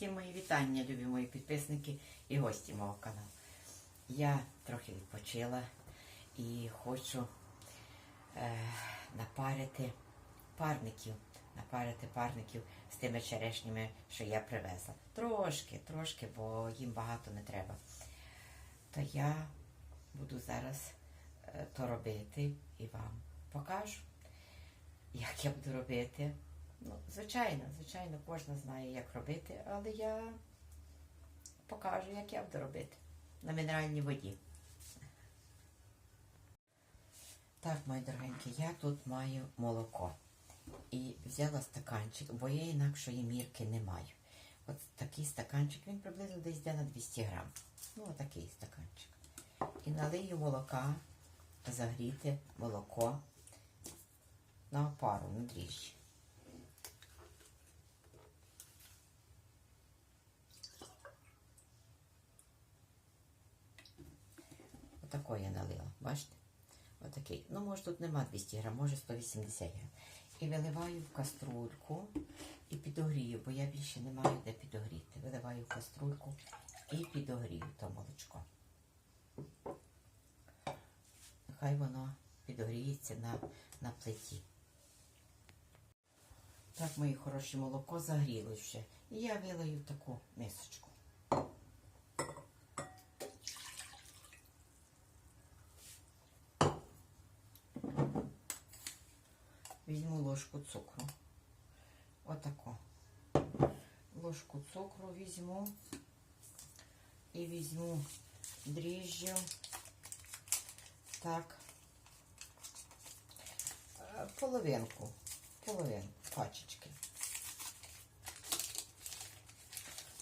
Всім мої вітання, любі мої підписники і гості мого каналу. Я трохи відпочила і хочу е, напарити парників, напарити парників з тими черешнями, що я привезла. Трошки, трошки, бо їм багато не треба. То я буду зараз е, то робити і вам покажу, як я буду робити. Ну, звичайно, звичайно, кожен знає, як робити, але я покажу, як я буду робити на мінеральній воді. Так, мої дорогенькі, я тут маю молоко. І взяла стаканчик, бо я інакшої мірки не маю. От такий стаканчик, він приблизно десь йде на 200 грам. Ну, отакий стаканчик. І налию молока, загріти молоко на опару, на дріжджі. Отако я налила, бачите? Отакий. Ну, може, тут нема 200 грам, може 180 грам. І виливаю в каструльку і підогрію, бо я більше не маю де підогріти. Виливаю в каструльку і підогрію то молочко. Хай воно підогріється на, на плиті. Так, моє хороше молоко загріло ще. І я вилию в таку мисочку. Візьму ложку цукру. Отако. Ложку цукру візьму і візьму дріжджю. Так. Е, Половинку. Половинку пачечки.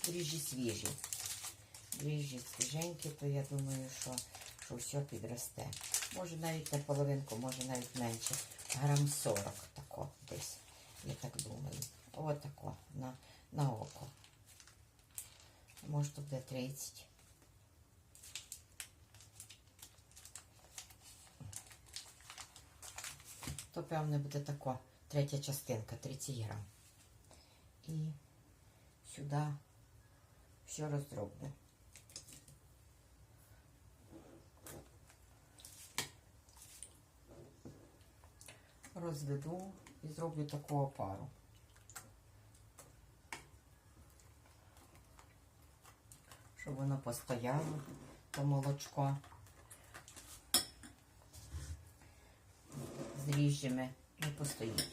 Дріжджі свіжі. Дріжджі свіженькі, то я думаю, що, що все підросте. Може навіть не половинку, може навіть менше. Грам 40 тако десь. Я так думаю. От тако на, на око. Може тут буде 30. То певне буде тако. Третя частинка, 30 грам. І сюди все роздроблю. Розведу і зроблю таку опару. Щоб воно постояло, то молочко з дріжджами не постоїть.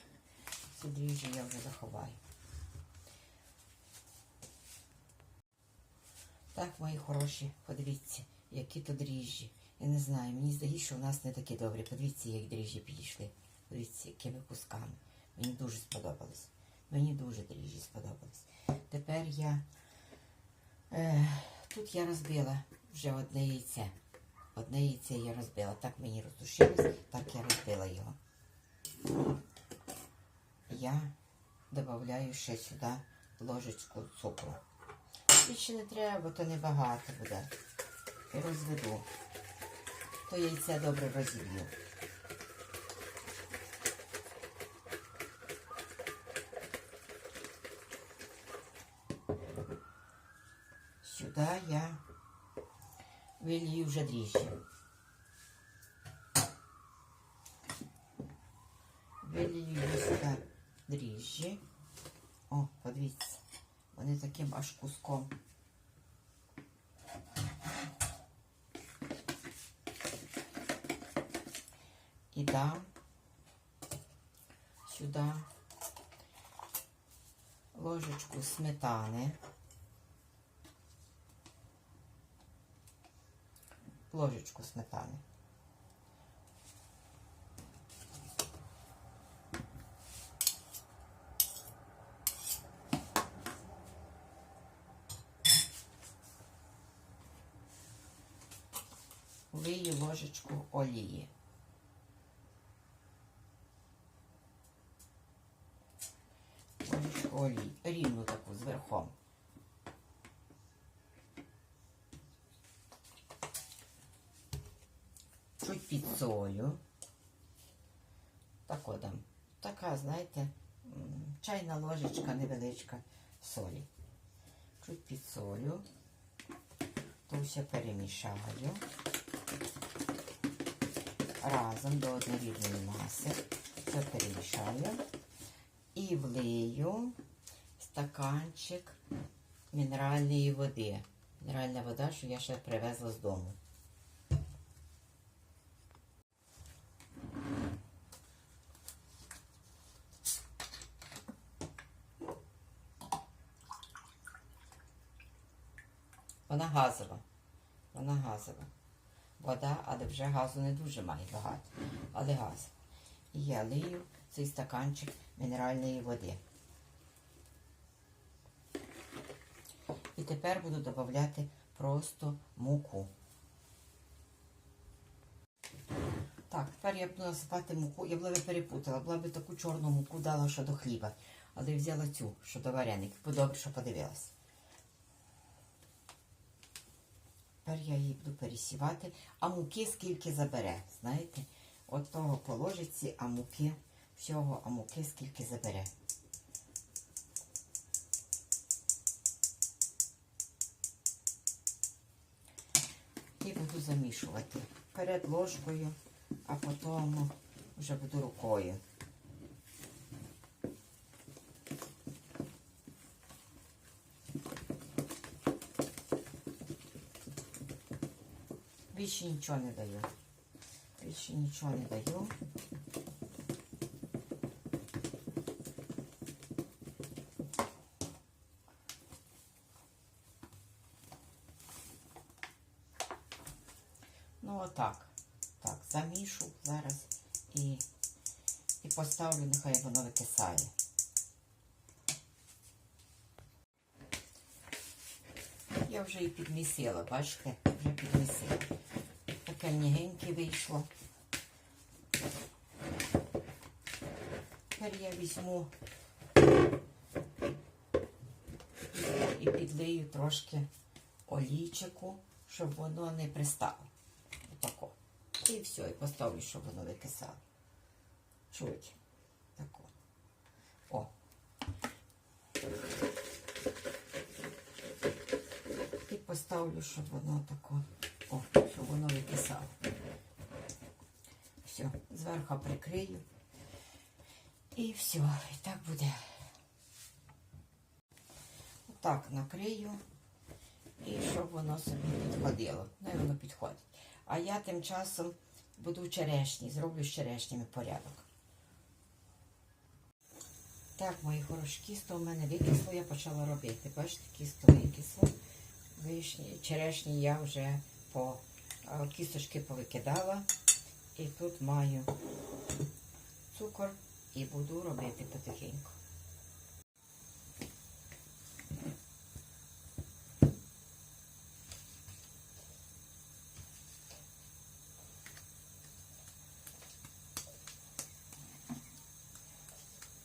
Ці дріжджі я вже заховаю. Так, мої хороші, подивіться, які то дріжджі. Я не знаю, мені здається, що в нас не такі добрі. Подивіться, як дріжджі підійшли. Дивіться, якими кусками. Мені дуже сподобалось. Мені дуже дріжджі сподобались. Тепер я е, тут я розбила вже одне яйце. Одне яйце я розбила. Так мені роздушилось, так я розбила його. Я додаю ще сюди ложечку цукру. Більше не треба, бо то небагато буде. І розведу. То яйце добре розіб'ю. Сюди я вилью вже дріжджі. Вилью я сюди дріжджі. О, подивіться, вони таким аж куском. І дам сюди ложечку сметани. Ложечку сметани. Лию ложечку олії. Ложечку олії, рівну таку зверхом. чуть підсолю. Так от, така, знаєте, чайна ложечка невеличка солі. чуть підсолю, то все перемішаю разом до однорідної маси. Все перемішаю і влию стаканчик мінеральної води. Мінеральна вода, що я ще привезла з дому. Вона газова. Вона газова. Вода, але вже газу не дуже має багато, але газ. І я лию цей стаканчик мінеральної води. І тепер буду додавати просто муку. Так, тепер я буду насипати муку. Я була би перепутала, була би таку чорну муку дала, що до хліба. Але взяла цю, що до вареників. Бо Добре, що подивилась. Тепер я її буду пересівати. А муки скільки забере, знаєте? От того положиться, а муки, всього, а муки скільки забере. І буду замішувати перед ложкою, а потім вже буду рукою. Більше нічого не даю. Більше нічого не даю. Ну отак. Так, замішу зараз і, і поставлю, нехай воно викисає. Я вже і підмісила, бачите, вже підмісила. Таке вийшло. Тепер я візьму і підлию трошки олійчику, щоб воно не пристало. Отако. І все, і поставлю, щоб воно викисало. Чують? Тако. О. І поставлю, щоб воно тако. О, щоб воно викисало. Все, зверху прикрию. І все, і так буде. Отак накрию. І щоб воно собі підходило. Ну і воно підходить. А я тим часом буду в черешні, зроблю з черешнями порядок. Так, мої хороші, кісто у мене викисло, я почала робити. Бачите, кісто викисло. Вишні, черешні я вже по кісточки повикидала. І тут маю цукор і буду робити потихеньку.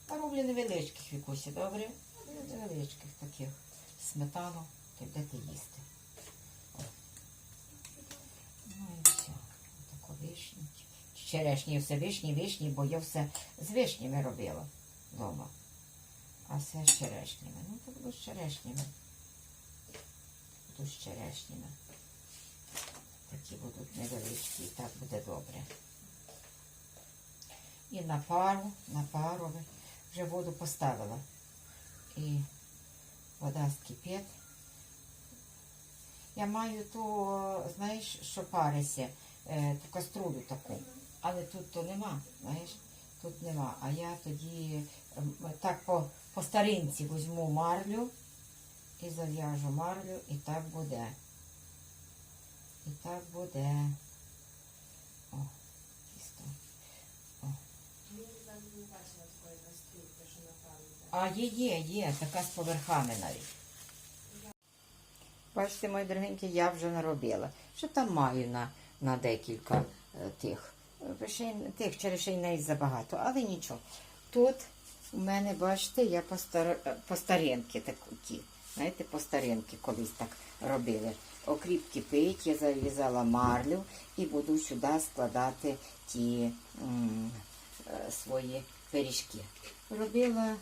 Роблю невеличких якусь, добре? Невеличких таких сметану, будете їсти. О. Ну і все. Отако вишні. Черешні, все вишні, вишні, бо я все з вишнями робила вдома. А все з черешнями. Ну, то буду з черешнями. Буду з черешнями. Такі будуть невеличкі, і так буде добре. І на пару, на пару вже воду поставила. І вода скипить. Я маю ту, знаєш, що парися, е, ту каструлю таку. Але тут то нема, знаєш, тут нема. А я тоді ем, так по, по старинці візьму марлю і зав'яжу марлю, і так буде. І так буде. О, тісто. А є, є, є, така з поверхами навіть. Бачите, мої дорогенькі, я вже наробила. Що там маю на, на декілька е, тих. Тих черешень навіть забагато, але нічого. Тут у мене, бачите, я по, такі. Знаєте, по старинки колись так робили. Окріп кипить, я зав'язала марлю і буду сюди складати ті е, свої пиріжки. Робила,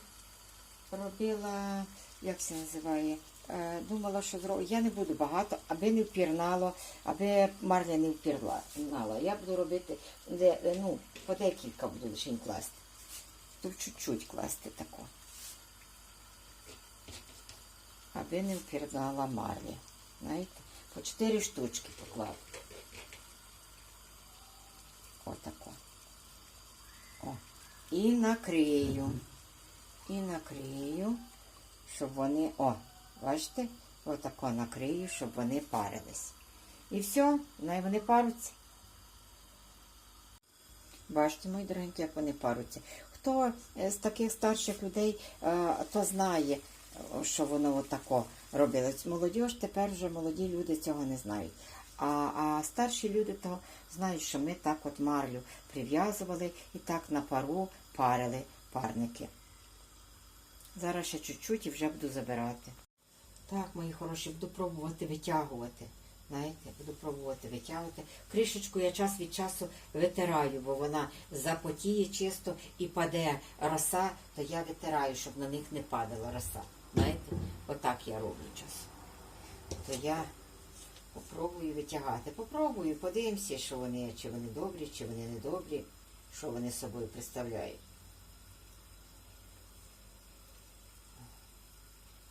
робила як це називає, думала, що зроблю. Я не буду багато, аби не впірнало, аби марля не впірнала. Я буду робити, де, е, ну, по декілька буду лише класти. Тут чуть-чуть класти тако. Аби не впірнала марля. Знаєте, по чотири штучки поклав. Отако. О. І накрию. І накрию, щоб вони, о, бачите, отако накрию, щоб вони парились. І все, най вони паруться. Бачите, мої дорогенькі, як вони паруться. Хто е, з таких старших людей, е, то знає, що воно отако робилось. Молодіж тепер вже молоді люди цього не знають. А, а старші люди то знають, що ми так от марлю прив'язували і так на пару парили парники. Зараз ще чуть-чуть і вже буду забирати. Так, мої хороші, буду пробувати витягувати. Знаєте, буду пробувати витягувати. Кришечку я час від часу витираю, бо вона запотіє чисто і паде роса, то я витираю, щоб на них не падала роса. Знаєте, отак я роблю часом. То я попробую витягати. Попробую, подивимося, що вони, чи вони добрі, чи вони не добрі, що вони собою представляють.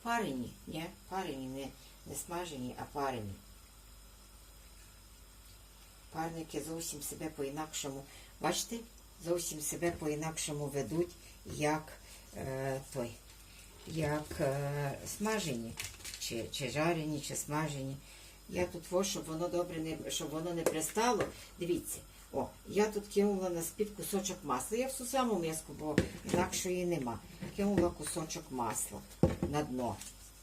Парені, ні, парені, не, не смажені, а парені. Парники зовсім себе по-інакшому, бачите, зовсім себе по-інакшому ведуть, як е, той, як е, смажені, чи, чи жарені, чи смажені. Я тут во, щоб воно добре не щоб воно не пристало. Дивіться, о, я тут кинула на спід кусочок масла. Я в саму миску, бо інакшої нема. Кинула кусочок масла на дно,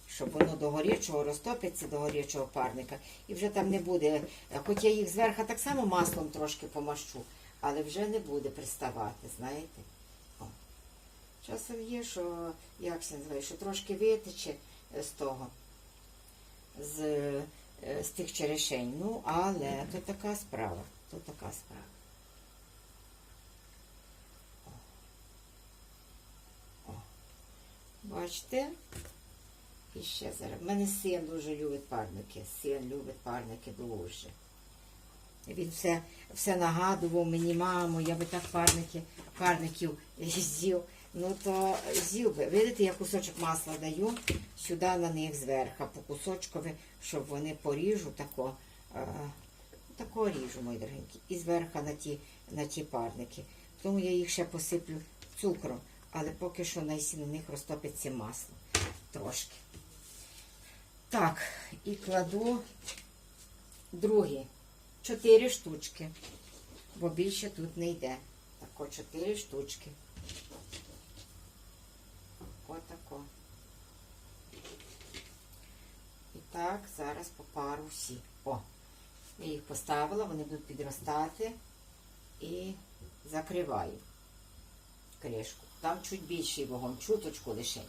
щоб воно до горячого розтопиться до горячого парника. І вже там не буде. Хоч я їх зверху так само маслом трошки помащу, але вже не буде приставати, знаєте. О. Часом є, що як це називає, що трошки витече з того. З е, з тих черешень. Ну, але то така справа. То така справа. Бачите? І ще зараз. У мене син дуже любить парники. Син любить парники дуже. Він все, все нагадував мені, мамо, я би так парники, парників з'їв. Ну то з'їв би. Видите, я кусочок масла даю сюди на них зверху, по кусочкові, щоб вони поріжу тако, е, тако ріжу, мої дорогенькі, і зверху на ті, на ті парники. Тому я їх ще посиплю цукром, але поки що на них розтопиться масло трошки. Так, і кладу другі. Чотири штучки, бо більше тут не йде. Тако чотири штучки. Отако. І так, зараз по пару всі. О, я їх поставила, вони будуть підростати і закриваю кришку. Там чуть більший вогонь, чуточку лише.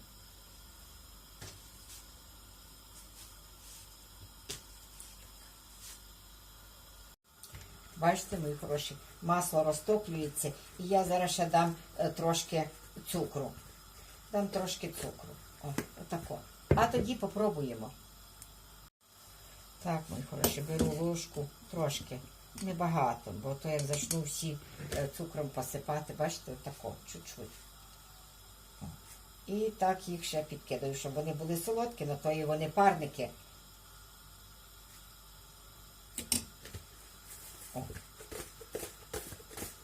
Бачите, мої хороші, масло розтоплюється, і я зараз ще дам е, трошки цукру. Дам трошки цукру. О, отако. А тоді попробуємо. Так, мої хороші, беру ложку трошки, небагато, бо то як зачну всі е, цукром посипати, бачите, отако, чуть-чуть. І так їх ще підкидаю, щоб вони були солодкі, на то і вони парники.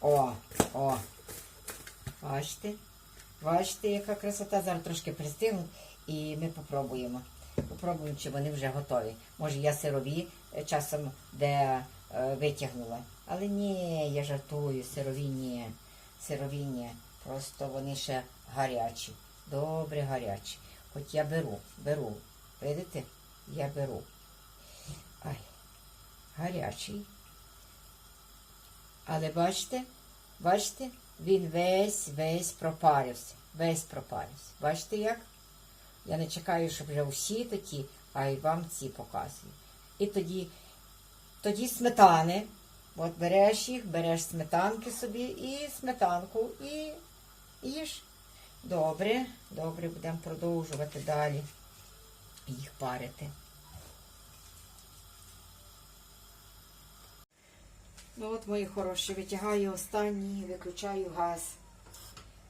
О. О. Бачите? Бачите, яка красота. Зараз трошки пристигнуть і ми попробуємо. Попробуємо, чи вони вже готові. Може, я сирові е, часом де е, витягнула. Але ні, я жартую, сирові ні. Сирові ні. Просто вони ще гарячі. Добре гарячі. Хоч я беру, беру. Видите? Я беру. Ай, гарячий. Але бачите, бачите, він весь весь пропарився. Весь пропарився. Бачите як? Я не чекаю, щоб вже всі такі, а й вам ці показую. І тоді, тоді сметани. От береш їх, береш сметанки собі і сметанку, і їж. Добре, добре, будемо продовжувати далі. їх парити. Ну от, мої хороші, витягаю останній, виключаю газ.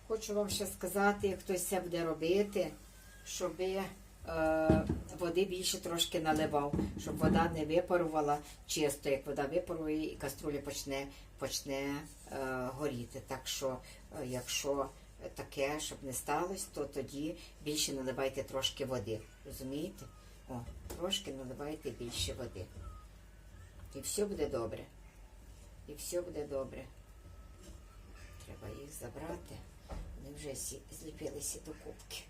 Хочу вам ще сказати, як хтось це буде робити, щоб е, води більше трошки наливав, щоб вода не випарувала чисто, як вода випарує і каструля почне, почне е, горіти. Так що, е, якщо таке, щоб не сталося, то тоді більше наливайте трошки води. Розумієте? О, трошки наливайте більше води. І все буде добре. І все буде добре. Треба їх забрати. Вони вже зліпилися до кубки.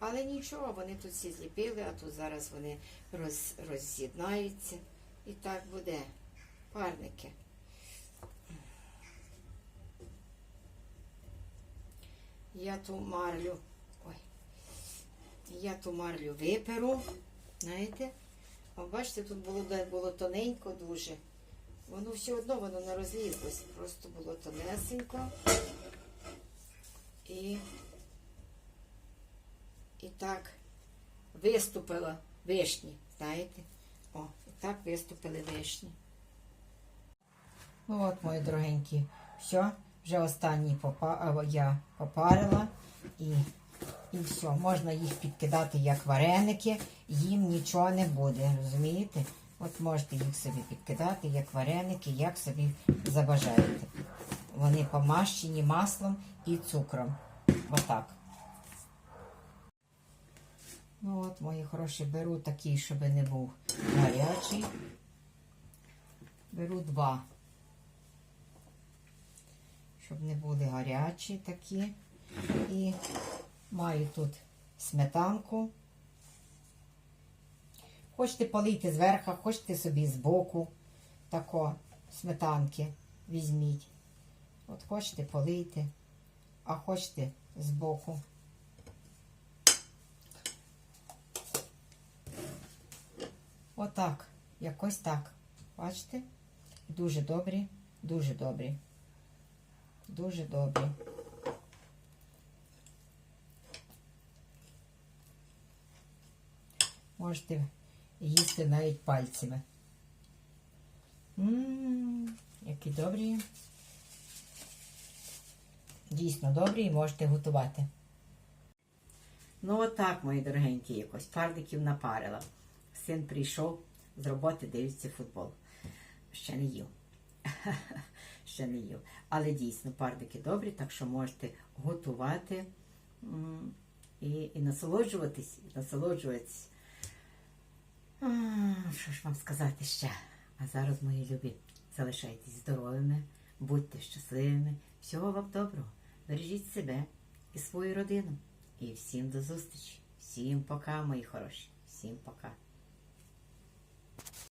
Але нічого, вони тут всі зліпили, а тут зараз вони роз, роз'єднаються. І так буде. Парники. Я ту марлю. Ой. Я ту марлю виперу. Знаєте? А бачите, тут було, було тоненько дуже. Воно все одно воно не розлізлось. Просто було тонесенько. І, і так виступила вишні, знаєте? О, і так виступили вишні. Ну от, мої дорогенькі, все, вже останній попа... я попарила і, і все. Можна їх підкидати як вареники, їм нічого не буде, розумієте? От можете їх собі підкидати як вареники, як собі забажаєте. Вони помащені маслом і цукром. Отак. Ну от, мої хороші, беру такий, щоб не був гарячий. Беру два. Щоб не були гарячі такі. І маю тут сметанку. Хочете полити зверху, хочете собі збоку тако сметанки візьміть. От хочете полити, а хочете збоку. Отак, якось так. Бачите? Дуже добрі, дуже добрі. Дуже добрі. Можете їсти навіть пальцями. Ммм, які добрі. Дійсно добрі і можете готувати. Ну, отак, мої дорогенькі, якось пардиків напарила. Син прийшов з роботи, дивиться футбол. Ще не їв. Ще не їв. Але дійсно пардики добрі, так що можете готувати і, і насолоджуватись, насолоджуватись. Що ж вам сказати ще? А зараз, мої любі, залишайтесь здоровими, будьте щасливими. Всього вам доброго. Бережіть себе і свою родину. І всім до зустрічі. Всім пока, мої хороші. Всім пока.